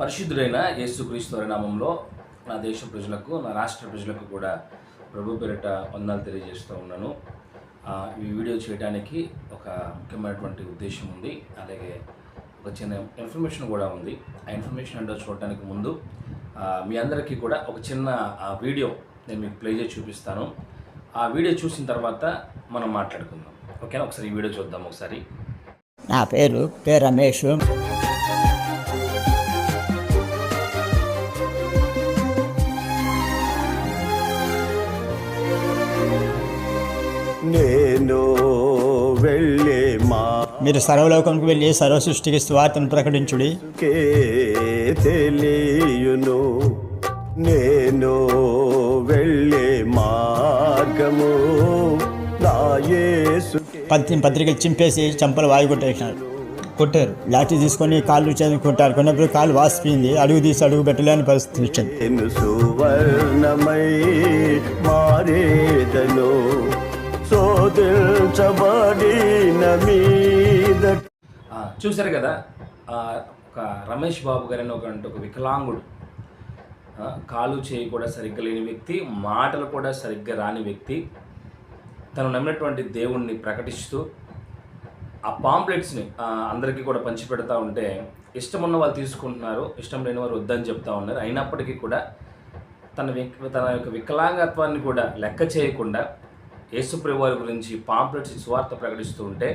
పరిశుద్ధుడైన యేసుక్రీస్తు నామంలో నా దేశ ప్రజలకు నా రాష్ట్ర ప్రజలకు కూడా ప్రభు పేరిట వందలు తెలియజేస్తూ ఉన్నాను. ఈ వీడియో చేయడానికి ఒక ముఖ్యమైనటువంటి ఉద్దేశం ఉంది. అలాగే ఒక చిన్న ఇన్ఫర్మేషన్ కూడా ఉంది. ఆ ఇన్ఫర్మేషన్ అంటే చూడటానికి ముందు మీ అందరికీ కూడా ఒక చిన్న ఆ, వీడియో నేను మీకు ప్లే చేసి చూపిస్తాను. ఆ వీడియో చూసిన తర్వాత మనం మాట్లాడుకుందాం. ఓకేనా? ఒకసారి ఈ వీడియో చూద్దాం ఒకసారి. నా పేరు కే రమేష్. మీరు సర్వలోకంకి వెళ్ళి సర్వ సృష్టికి స్వార్థను ప్రకటించుడి తెలియను నేను వెళ్ళే మార్గము పత్రి పత్రికలు చింపేసి చంపలు వాయి కొట్టేసినారు. కొట్టారు. లాఠీ తీసుకొని కాళ్ళు చదువుకుంటారు కొన్నప్పుడు కాళ్ళు వాసిపోయింది. అడుగు తీసి అడుగు పెట్టలేని పరిస్థితి వచ్చింది. శోధించబడిన మీద చూశారు కదా ఒక రమేష్ బాబు గారు అని ఒక వికలాంగుడు. కాలు చేయి కూడా సరిగ్గా లేని వ్యక్తి మాటలు కూడా సరిగ్గా రాని వ్యక్తి. తను నమ్మినటువంటి దేవుణ్ణి ప్రకటిస్తూ ఆ పాంప్లెట్స్ని అందరికీ కూడా పంచిపెడతా ఉంటే ఇష్టం ఉన్న వాళ్ళు తీసుకుంటున్నారు ఇష్టం లేని వారు వద్దని చెప్తా ఉన్నారు. అయినప్పటికీ కూడా తన తన యొక్క వికలాంగత్వాన్ని కూడా లెక్క చేయకుండా యేసుప్రభు వారి గురించి పాంప్లెట్స్ సువార్త ప్రకటిస్తూ ఉంటే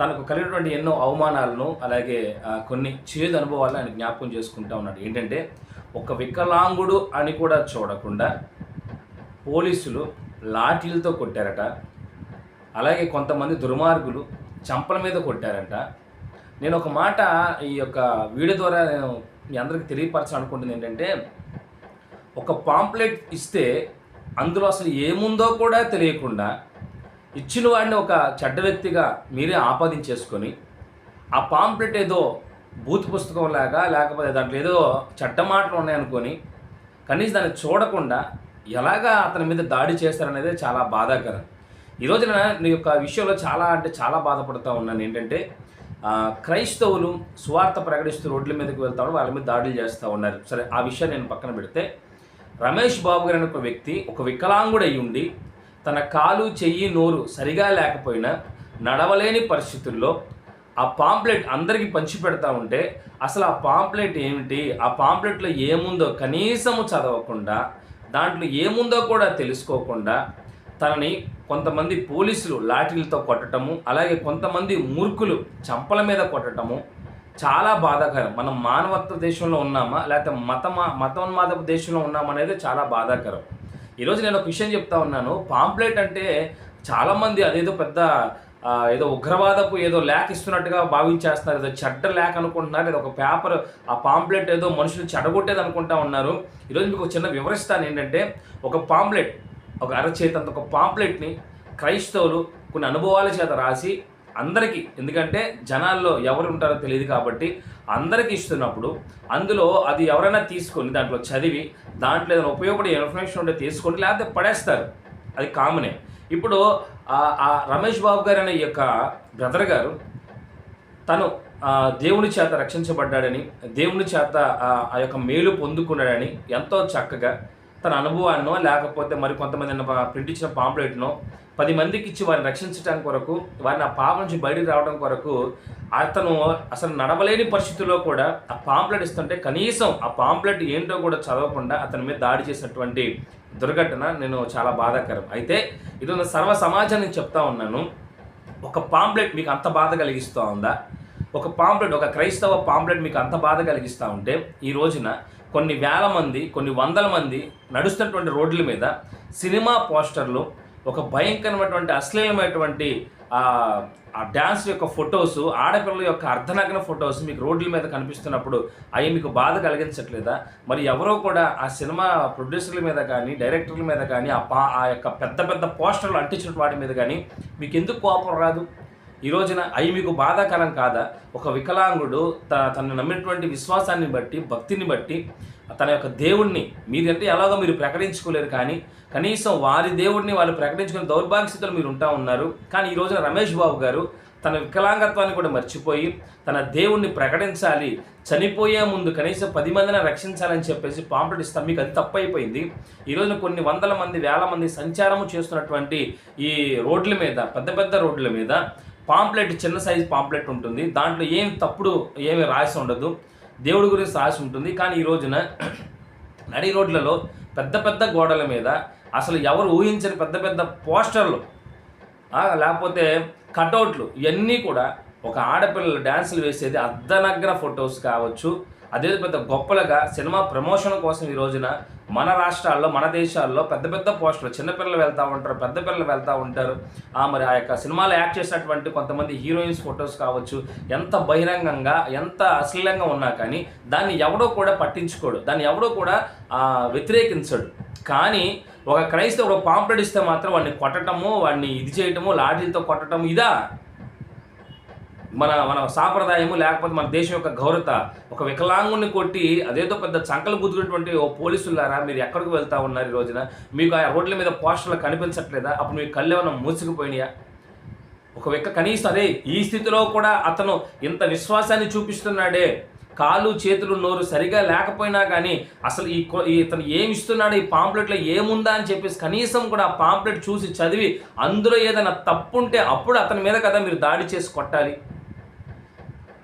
తనకు కలిగినటువంటి ఎన్నో అవమానాలను అలాగే కొన్ని చేదు అనుభవాలను ఆయన జ్ఞాపకం చేసుకుంటా ఉన్నాడు. ఏంటంటే ఒక వికలాంగుడు అని కూడా చూడకుండా పోలీసులు లాఠీలతో కొట్టారట అలాగే కొంతమంది దుర్మార్గులు చంపల మీద కొట్టారంట. నేను ఒక మాట ఈ యొక్క వీడియో ద్వారా నేను మీ అందరికీ తెలియపరచాలనుకుంటుంది ఏంటంటే ఒక పాంప్లెట్ ఇస్తే అందులో అసలు ఏముందో కూడా తెలియకుండా ఇచ్చిన వాడిని ఒక చెడ్డ వ్యక్తిగా మీరే ఆపాదించేసుకొని ఆ పాంప్లెట్ ఏదో బూత్ పుస్తకం లాగా లేకపోతే దాంట్లో ఏదో చెడ్డ మాటలు ఉన్నాయనుకొని కనీసం దాన్ని చూడకుండా ఎలాగా అతని మీద దాడి చేస్తారనేది చాలా బాధాకరం. ఈ రోజున నీ యొక్క విషయంలో చాలా అంటే చాలా బాధపడుతూ ఉన్నాను. ఏంటంటే క్రైస్తవులు సువార్త ప్రకటిస్తూ రోడ్ల మీదకి వెళ్తా ఉన్నారు వాళ్ళ మీద దాడులు చేస్తూ ఉన్నారు. సరే ఆ విషయాన్ని నేను పక్కన పెడితే రమేష్ బాబు గారు ఒక వ్యక్తి ఒక వికలాంగుడు ఉండి తన కాలు చెయ్యి నోరు సరిగా లేకపోయినా నడవలేని పరిస్థితుల్లో ఆ పాంప్లెట్ అందరికీ పంచి పెడతా ఉంటే అసలు ఆ పాంప్లెట్ ఏమిటి? ఆ పాంప్లెట్లో ఏముందో కనీసము చదవకుండా దాంట్లో ఏముందో కూడా తెలుసుకోకుండా తనని కొంతమంది పోలీసులు లాఠీలతో కొట్టడము అలాగే కొంతమంది మూర్ఖులు చంపల మీద కొట్టడము చాలా బాధాకరం. మనం మానవత్వ దేశంలో ఉన్నామా లేకపోతే మత మతోన్మాద దేశంలో ఉన్నామా అనేది చాలా బాధాకరం. ఈరోజు నేను ఒక విషయం చెప్తా ఉన్నాను. పాంప్లెట్ అంటే చాలామంది అదేదో పెద్ద ఏదో ఉగ్రవాదపు ఏదో ల్యాక్ ఇస్తున్నట్టుగా భావించేస్తున్నారు. ఏదో చెడ్డ ల్యాక్ అనుకుంటున్నారు. ఏదో ఒక పేపర్ ఆ పాంప్లెట్ ఏదో మనుషులు చెడగొట్టేది అనుకుంటా ఉన్నారు. ఈరోజు మీకు చిన్న వివరిస్తాను ఏంటంటే ఒక పాంప్లెట్ ఒక అరచేతంత ఒక పాంప్లెట్ని క్రైస్తవులు కొన్ని అనుభవాల చేత రాసి అందరికీ. ఎందుకంటే జనాల్లో ఎవరు ఉంటారో తెలియదు కాబట్టి అందరికీ ఇస్తున్నప్పుడు అందులో అది ఎవరైనా తీసుకొని దాంట్లో చదివి దాంట్లో ఏదైనా ఉపయోగపడే ఇన్ఫర్మేషన్ ఉంటే తీసుకొని లేకపోతే పడేస్తారు. అది కామనే ఇప్పుడు ఆ- రమేష్ బాబు గారు అనే ఈ యొక్క బ్రదర్ గారు తను దేవుని చేత రక్షించబడ్డాడని దేవుని చేత ఆ, ఆ యొక్క మేలు పొందుకున్నాడని ఎంతో చక్కగా తన అనుభవాన్నో లేకపోతే మరి కొంతమంది ప్రింట్ ఇచ్చిన పాంప్లెట్నో పది మందికి ఇచ్చి వారిని రక్షించడానికి కొరకు వారిని ఆ పాప నుంచి బయటకు రావడం కొరకు అతను అసలు నడవలేని పరిస్థితుల్లో కూడా ఆ పాంప్లెట్ ఇస్తుంటే కనీసం ఆ పాంప్లెట్ ఏంటో కూడా చదవకుండా అతని మీద దాడి చేసినటువంటి దుర్ఘటన నేను చాలా బాధాకరం. అయితే ఇది ఉన్న సర్వ సమాజానికి చెప్తా ఉన్నాను. ఒక పాంప్లెట్ మీకు అంత బాధ కలిగిస్తూ ఉందా? ఒక పాంప్లెట్ ఒక క్రైస్తవ పాంప్లెట్ మీకు అంత బాధ కలిగిస్తూ ఉంటే ఈ రోజున కొన్ని వేల మంది కొన్ని వందల మంది నడుస్తున్నటువంటి రోడ్ల మీద సినిమా పోస్టర్లు ఒక భయంకరమైనటువంటి అశ్లీలమైనటువంటి ఆ డ్యాన్స్ యొక్క ఫొటోస్ ఆడపిల్లల యొక్క అర్ధనగ్న ఫొటోస్ మీకు రోడ్ల మీద కనిపిస్తున్నప్పుడు అవి మీకు బాధ కలిగించట్లేదా? మరి ఎవరో కూడా ఆ సినిమా ప్రొడ్యూసర్ల మీద కానీ డైరెక్టర్ల మీద కానీ ఆ పా ఆ యొక్క పెద్ద పెద్ద పోస్టర్లు అంటించిన వాటి మీద కానీ మీకు ఎందుకు కోపం రాదు? ఈ రోజున అవి మీకు బాధాకరం కాదా? ఒక వికలాంగుడు త తను నమ్మినటువంటి విశ్వాసాన్ని బట్టి భక్తిని బట్టి తన యొక్క దేవుణ్ణి మీరంటే ఎలాగో మీరు ప్రకటించుకోలేరు కానీ కనీసం వారి దేవుడిని వాళ్ళు ప్రకటించుకునే దౌర్భాగ్య స్థితిలో మీరు ఉంటా ఉన్నారు. కానీ ఈ రోజున రమేష్ బాబు గారు తన వికలాంగత్వాన్ని కూడా మర్చిపోయి తన దేవుణ్ణి ప్రకటించాలి చనిపోయే ముందు కనీసం పది మందిని రక్షించాలని చెప్పేసి పాంప్లెట్ ఇస్తాం మీకు అది తప్పైపోయింది. ఈ కొన్ని వందల మంది వేల మంది సంచారము చేస్తున్నటువంటి ఈ రోడ్ల మీద పెద్ద పెద్ద రోడ్ల మీద పాంప్లెట్ చిన్న సైజు పాంప్లెట్ ఉంటుంది. దాంట్లో ఏం తప్పుడు ఏమి రాసి ఉండదు. దేవుడి గురించి ఆశ ఉంటుంది. కానీ ఈ రోజున నడి రోడ్లలో పెద్ద పెద్ద గోడల మీద అసలు ఎవరు ఊహించని పెద్ద పెద్ద పోస్టర్లు లేకపోతే కటౌట్లు ఇవన్నీ కూడా ఒక ఆడపిల్లలు డ్యాన్సులు వేసేది అర్ధనగ్న ఫొటోస్ కావచ్చు. అదే పెద్ద గొప్పలుగా సినిమా ప్రమోషన్ కోసం ఈ రోజున మన రాష్ట్రాల్లో మన దేశాల్లో పెద్ద పెద్ద పోస్టులు చిన్నపిల్లలు వెళ్తూ ఉంటారు పెద్ద పిల్లలు వెళ్తూ ఉంటారు. ఆ మరి ఆ యొక్క సినిమాలో యాక్ట్ చేసినటువంటి కొంతమంది హీరోయిన్స్ ఫొటోస్ కావచ్చు ఎంత బహిరంగంగా ఎంత అశ్లీలంగా ఉన్నా కానీ దాన్ని ఎవడో కూడా పట్టించుకోడు. దాన్ని ఎవడో కూడా వ్యతిరేకించడు. కానీ ఒక క్రైస్తవుడు పాంప్లెట్ ఇస్తే మాత్రం వాడిని కొట్టడము వాడిని ఇది చేయటము లాఠీలతో కొట్టటము ఇదా? మన మన సాంప్రదాయము లేకపోతే మన దేశం యొక్క గౌరవత ఒక వికలాంగుని కొట్టి అదేదో పెద్ద చంకలు గుద్దుకున్నటువంటి ఓ పోలీసులారా మీరు ఎక్కడికి వెళ్తా ఉన్నారు ఈ రోజున? మీకు ఆ రోడ్ల మీద పోస్టర్లు కనిపించట్లేదా? అప్పుడు మీ కళ్ళు ఏమైనా మూసుకుపోయినాయా? ఒక వెక్క కనీసం అదే ఈ స్థితిలో కూడా అతను ఇంత విశ్వాసాన్ని చూపిస్తున్నాడే. కాలు చేతులు నోరు సరిగా లేకపోయినా కానీ అసలు ఈ కొ- ఈ ఇతను ఏమి ఇస్తున్నాడు ఈ పాంప్లెట్లో ఏముందా అని చెప్పేసి కనీసం కూడా ఆ పాంప్లెట్ చూసి చదివి అందులో ఏదైనా తప్పు ఉంటే అప్పుడు అతని మీద కదా మీరు దాడి చేసి కొట్టాలి.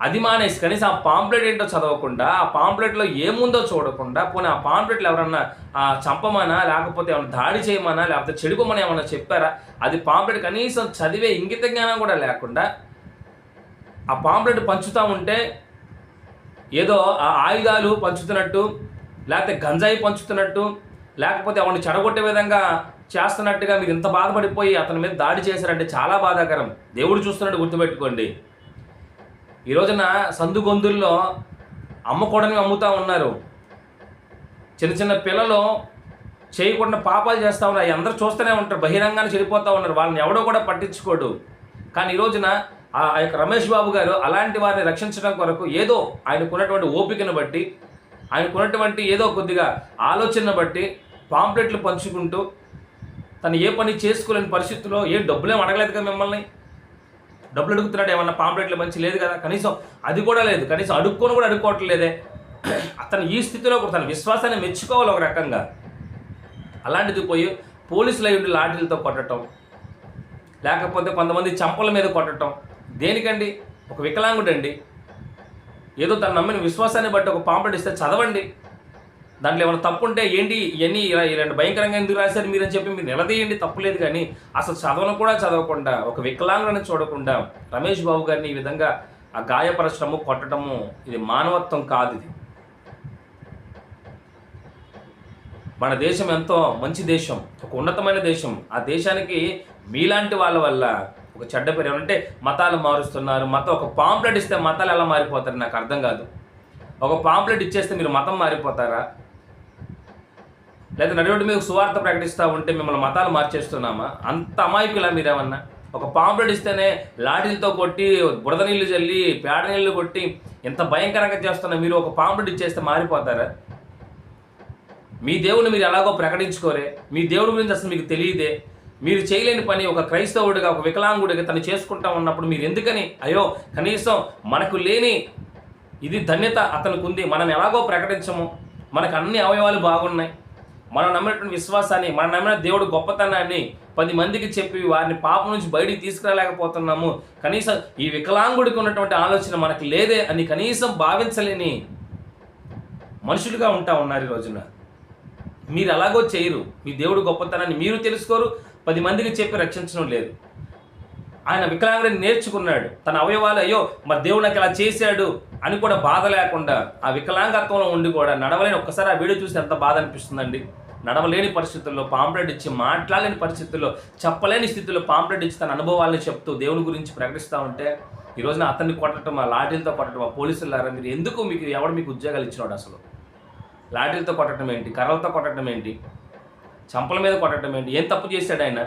అది మానేసి కనీసం ఆ పాంప్లెట్ ఏంటో చదవకుండా ఆ పాంప్లెట్లో ఏముందో చూడకుండా పోనీ ఆ పాంప్లెట్లు ఎవరన్నా ఆ, చంపమనా లేకపోతే ఏమైనా దాడి చేయమనా లేకపోతే చెడుకోమని ఏమైనా చెప్పారా? అది పాంప్లెట్ కనీసం చదివే ఇంగిత జ్ఞానం కూడా లేకుండా ఆ పాంప్లెట్ పంచుతూ ఉంటే ఏదో ఆ ఆయుధాలు పంచుతున్నట్టు లేకపోతే గంజాయి పంచుతున్నట్టు లేకపోతే అవన్నీ చెడగొట్టే విధంగా చేస్తున్నట్టుగా మీరు ఇంత బాధపడిపోయి అతని మీద దాడి చేశారంటే చాలా బాధాకరం. దేవుడు చూస్తున్నట్టు గుర్తుపెట్టుకోండి. ఈ రోజున సందు అమ్మకూడని అమ్ముతా ఉన్నారు. చిన్న చిన్న పిల్లలు చేయకుండా పాపాలు చేస్తూ ఉన్నారు. అవి అందరూ చూస్తూనే ఉంటారు. బహిరంగానే చెడిపోతూ ఉన్నారు. వాళ్ళని ఎవడో కూడా పట్టించుకోడు. కానీ ఈ రోజున ఆ ఆ యొక్క రమేష్ బాబు గారు అలాంటి వారిని రక్షించడం కొరకు ఏదో ఆయనకున్నటువంటి ఓపికను బట్టి ఆయనకున్నటువంటి ఏదో కొద్దిగా ఆలోచన బట్టి పాంప్లెట్లు పంచుకుంటూ తను ఏ పని చేసుకోలేని పరిస్థితుల్లో ఏ డబ్బులేం అడగలేదు కదా మిమ్మల్ని? డబ్బులు అడుగుతున్నాడు ఏమన్నా పాంప్లెట్లు మంచి లేదు కదా? కనీసం అది కూడా లేదు. కనీసం అడుక్కొని కూడా అడుక్కోవట్లేదే అతను ఈ స్థితిలో కూడా తన విశ్వాసాన్ని మెచ్చుకోవాలి ఒక రకంగా. అలాంటిది పోయి పోలీసులు అయి ఉండి లాఠీలతో కొట్టడం లేకపోతే కొంతమంది చంపల మీద కొట్టడం దేనికండి? ఒక వికలాంగుడండి. ఏదో తను నమ్మిన విశ్వాసాన్ని బట్టి ఒక పాంప్లెట్ ఇస్తే చదవండి. దాంట్లో ఏమైనా తప్పు ఉంటే ఏంటి ఇవన్నీ ఇలా ఇలాంటి భయంకరంగా ఎందుకు రాశారు మీరని చెప్పి మీరు నిలదీయండి తప్పులేదు కానీ అసలు చదవను కూడా చదవకుండా ఒక వికలాంగులను చూడకుండా రమేష్ బాబు గారిని ఈ విధంగా ఆ గాయపరచడము కొట్టడము ఇది మానవత్వం కాదు ఇది. మన దేశం ఎంతో మంచి దేశం ఒక ఉన్నతమైన దేశం. ఆ దేశానికి మీలాంటి వాళ్ళ వల్ల ఒక చెడ్డ పేరు ఏమంటే మతాలు మారుస్తున్నారు. మతం ఒక పాంప్లెట్ ఇస్తే మతాలు ఎలా మారిపోతారు నాకు అర్థం కాదు. ఒక పాంప్లెట్ ఇచ్చేస్తే మీరు మతం మారిపోతారా? లేదా నడిరోడ్డు మీద సువార్త ప్రకటిస్తూ ఉంటే మిమ్మల్ని మతాలు మార్చేస్తున్నామా? అంత అమాయకులా మీరేమన్నా? ఒక పాంప్లెట్ ఇస్తేనే లాఠీలతో కొట్టి బురద నీళ్ళు చల్లి పేడ నీళ్ళు కొట్టి ఎంత భయంకరంగా చేస్తున్నా మీరు ఒక పాంప్లెట్ ఇచ్చేస్తే మారిపోతారా? మీ దేవుని మీరు ఎలాగో ప్రకటించుకోరే. మీ దేవుడి గురించి అసలు మీకు తెలియదే. మీరు చేయలేని పని ఒక క్రైస్తవుడిగా ఒక వికలాంగుడిగా తను చేసుకుంటా ఉన్నప్పుడు మీరు ఎందుకని? అయ్యో కనీసం మనకు లేని ఇది ధన్యత అతనికి ఉంది. మనం ఎలాగో ప్రకటించము. మనకు అన్ని అవయవాలు బాగున్నాయి. మనం నమ్మినటువంటి విశ్వాసాన్ని మనం నమ్మిన దేవుడు గొప్పతనాన్ని పది మందికి చెప్పి వారిని పాపం నుంచి బయటికి తీసుకురాలేకపోతున్నాము. కనీసం ఈ వికలాంగుడికి ఉన్నటువంటి ఆలోచన మనకు లేదే అని కనీసం భావించలేని మనుషులుగా ఉంటా ఉన్నారు ఈ రోజున. మీరు ఎలాగో చేయరు. మీ దేవుడు గొప్పతనాన్ని మీరు తెలుసుకోరు. పది మందికి చెప్పి రక్షించడం లేదు. ఆయన వికలాంగుడిని నేర్చుకున్నాడు. తన అవయవాలు అయ్యో మరి దేవుడు నాకు ఇలా చేశాడు అని కూడా బాధ లేకుండా ఆ వికలాంగత్వంలో ఉండి కూడా నడవలేని ఒక్కసారి ఆ వీడియో చూసి ఎంత బాధ అనిపిస్తుందండి. నడవలేని పరిస్థితుల్లో పాంప్లెట్ ఇచ్చి మాట్లాడలేని పరిస్థితుల్లో చెప్పలేని స్థితిలో పాంప్లెట్ ఇచ్చి తన అనుభవాలను చెప్తూ దేవుని గురించి ప్రకటిస్తూ ఉంటే ఈ రోజున అతన్ని కొట్టడం ఆ లాఠీలతో కొట్టడం ఆ పోలీసులారా మీరు ఎందుకు మీకు ఎవడు మీకు ఉద్యోగాలు ఇచ్చినాడు అసలు? లాఠీలతో కొట్టడం ఏంటి? కర్రలతో కొట్టడం ఏంటి? చంపల మీద కొట్టడం ఏంటి? ఏం తప్పు చేశాడు ఆయన?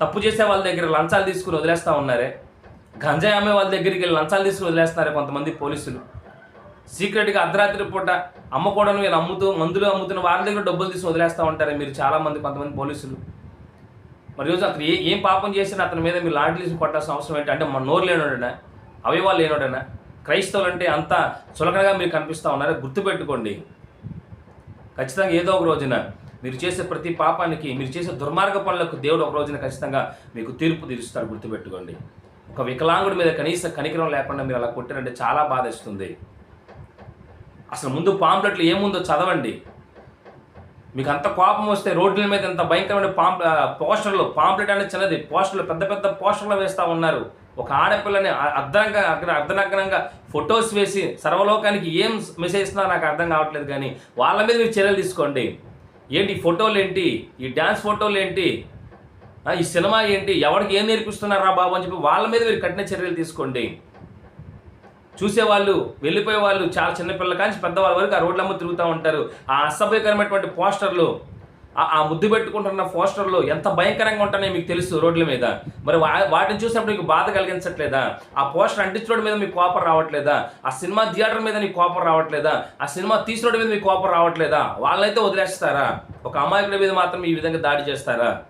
తప్పు చేసే వాళ్ళ దగ్గర లంచాలు తీసుకుని వదిలేస్తూ ఉన్నారే? గంజాయి అమ్మే వాళ్ళ దగ్గరికి వెళ్ళి లంచాలు తీసుకుని వదిలేస్తున్నారే కొంతమంది పోలీసులు? సీక్రెట్గా అర్ధరాత్రి పూట అమ్మకూడను వీళ్ళు అమ్ముతూ మందులు అమ్ముతున్న వాళ్ళ దగ్గర డబ్బులు తీసి వదిలేస్తూ ఉంటారు. మీరు చాలామంది కొంతమంది పోలీసులు. మరి రోజు అతను ఏ ఏం పాపం చేసినా అతని మీద మీరు లాంటి కొట్టాల్సిన అవసరం ఏంటి? అంటే మన నోరు లేనోడనా? అవయవాలు లేనోడనా? క్రైస్తవులు అంటే అంత చులకనగా మీరు కనిపిస్తూ ఉన్నారు? గుర్తుపెట్టుకోండి. ఖచ్చితంగా ఏదో ఒక రోజున మీరు చేసే ప్రతి పాపానికి మీరు చేసే దుర్మార్గ పనులకు దేవుడు ఒక రోజున ఖచ్చితంగా మీకు తీర్పు తీరుస్తారు. గుర్తుపెట్టుకోండి. ఒక వికలాంగుడి మీద కనీస కనికరం లేకుండా మీరు అలా కొట్టారంటే చాలా బాధేస్తుంది. అసలు ముందు పాంప్లెట్లు ఏముందో చదవండి. మీకు అంత కోపం వస్తే రోడ్ల మీద ఎంత భయంకరమైన పాంప్ పోస్టర్లు పాంప్లెట్ అనేది చిన్నది. పోస్టర్లు పెద్ద పెద్ద పోస్టర్లు వేస్తూ ఉన్నారు. ఒక ఆడపిల్లని అర్ధంగా అగ్ర అర్ధనగ్నంగా ఫొటోస్ వేసి సర్వలోకానికి ఏం మెసేజ్ ఇస్తున్నా నాకు అర్థం కావట్లేదు కానీ వాళ్ళ మీద మీరు చర్యలు తీసుకోండి. ఏంటి ఫోటోలు ఏంటి? ఈ డ్యాన్స్ ఫోటోలు ఏంటి? ఈ సినిమా ఏంటి? ఎవరికి ఏం నేర్పిస్తున్నారా బాబు అని చెప్పి వాళ్ళ మీద మీరు కఠిన చర్యలు తీసుకోండి. చూసేవాళ్ళు వెళ్ళిపోయే వాళ్ళు చాలా చిన్నపిల్లల కానీ పెద్దవాళ్ళ వరకు ఆ రోడ్లమ్మ తిరుగుతూ ఉంటారు. ఆ అసభ్యకరమైనటువంటి పోస్టర్లు ఆ- ముద్దు పెట్టుకుంటున్న పోస్టర్లు ఎంత భయంకరంగా ఉంటాయో మీకు తెలుసు రోడ్ల మీద. మరి వా- వాటిని చూసినప్పుడు మీకు బాధ కలిగించట్లేదా? ఆ పోస్టర్ అంటించడం మీద మీకు కోపం రావట్లేదా? ఆ సినిమా థియేటర్ మీద మీకు కోపం రావట్లేదా? ఆ సినిమా తీసుకోవడం మీద మీకు కోపం రావట్లేదా? వాళ్ళైతే వదిలేస్తారా? ఒక అమాయకుల మీద మాత్రం ఈ విధంగా దాడి చేస్తారా?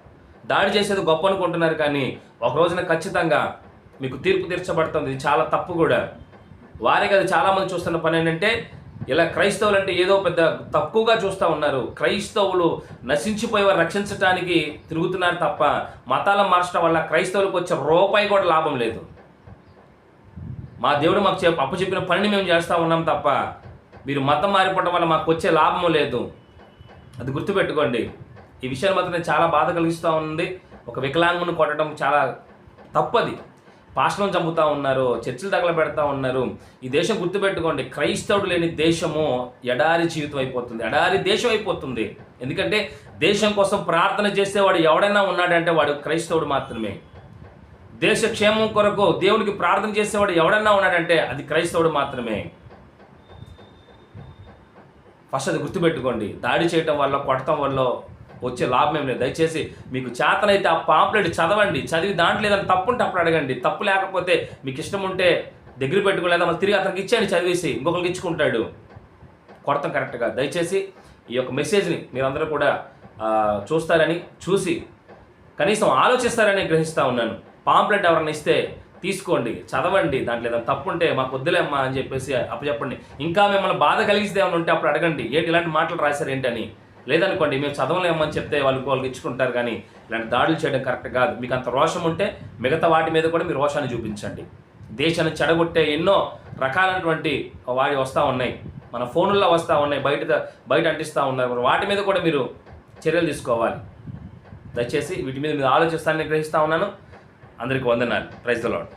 దాడి చేసేది గొప్ప అనుకుంటున్నారు కానీ ఒక రోజున ఖచ్చితంగా మీకు తీర్పు తీర్చబడుతుంది. చాలా తప్పు కూడా. వారే కదా చాలామంది చూస్తున్న పని ఏంటంటే ఇలా క్రైస్తవులు అంటే ఏదో పెద్ద తక్కువగా చూస్తూ ఉన్నారు. క్రైస్తవులు నశించిపోయేవారు రక్షించడానికి తిరుగుతున్నారు తప్ప మతాలను మార్చడం వల్ల క్రైస్తవులకు వచ్చే రూపాయి కూడా లాభం లేదు. మా దేవుడు మాకు చెప్ అప్పచెప్పిన పనిని మేము చేస్తూ ఉన్నాం తప్ప మీరు మతం మారిపోవడం వల్ల మాకు వచ్చే లాభం లేదు. అది గుర్తుపెట్టుకోండి. ఈ విషయాన్ని మాత్రం చాలా బాధ కలిగిస్తూ ఉంది. ఒక వికలాంగుని కొట్టడం చాలా తప్పది. పాషణం చంపుతూ ఉన్నారు చర్చిలు తగలబెడతా ఉన్నారు. ఈ దేశం గుర్తుపెట్టుకోండి క్రైస్తవుడు లేని దేశము ఎడారి జీవితం అయిపోతుంది ఎడారి దేశం అయిపోతుంది. ఎందుకంటే దేశం కోసం ప్రార్థన చేసేవాడు ఎవడైనా ఉన్నాడంటే వాడు క్రైస్తవుడు మాత్రమే. దేశ క్షేమం కొరకు దేవునికి ప్రార్థన చేసేవాడు ఎవడన్నా ఉన్నాడంటే అది క్రైస్తవుడు మాత్రమే. ఫస్ట్ అది గుర్తుపెట్టుకోండి దాడి చేయటం వల్ల కొట్టడం వల్ల వచ్చే లాభం ఏం లేదు. దయచేసి మీకు చేతనైతే ఆ పాంప్లెట్ చదవండి. చదివి దాంట్లో ఏదైనా తప్పు ఉంటే అప్పుడు అడగండి. తప్పు లేకపోతే మీకు ఇష్టం ఉంటే దగ్గర పెట్టుకోలేదా మళ్ళీ తిరిగి అతనికి ఇచ్చేయండి చదివేసి ఇంకొకరికి ఇచ్చుకుంటాడు. కొడతాం కరెక్ట్గా దయచేసి ఈ యొక్క మెసేజ్ని మీరందరూ కూడా చూస్తారని చూసి కనీసం ఆలోచిస్తారని గ్రహిస్తూ ఉన్నాను. పాంప్లెట్ ఎవరైనా ఇస్తే తీసుకోండి. చదవండి. దాంట్లో ఏదైనా తప్పు ఉంటే మాకు వద్దులేమ్మా అని చెప్పేసి అప్పచెప్పండి. ఇంకా మిమ్మల్ని బాధ కలిగిస్తే ఏమైనా ఉంటే అప్పుడు అడగండి. ఏంటి ఇలాంటి మాటలు రాశారు ఏంటని లేదనుకోండి మేము చదవలేమని చెప్తే వాళ్ళు వాళ్ళకి ఇచ్చుకుంటారు కానీ ఇలాంటి దాడులు చేయడం కరెక్ట్ కాదు. మీకు అంత రోషం ఉంటే మిగతా వాటి మీద కూడా మీరు రోషాన్ని చూపించండి. దేశాన్ని చెడగొట్టే ఎన్నో రకాలైనటువంటి వాడి వస్తూ ఉన్నాయి. మన ఫోనుల్లో వస్తూ ఉన్నాయి బయట బయట అంటిస్తూ ఉన్నారు. వాటి మీద కూడా మీరు చర్యలు తీసుకోవాలి. దయచేసి వీటి మీద మీరు ఆలోచిస్తానని గ్రహిస్తూ ఉన్నాను. అందరికీ వందనాలు. Praise the lord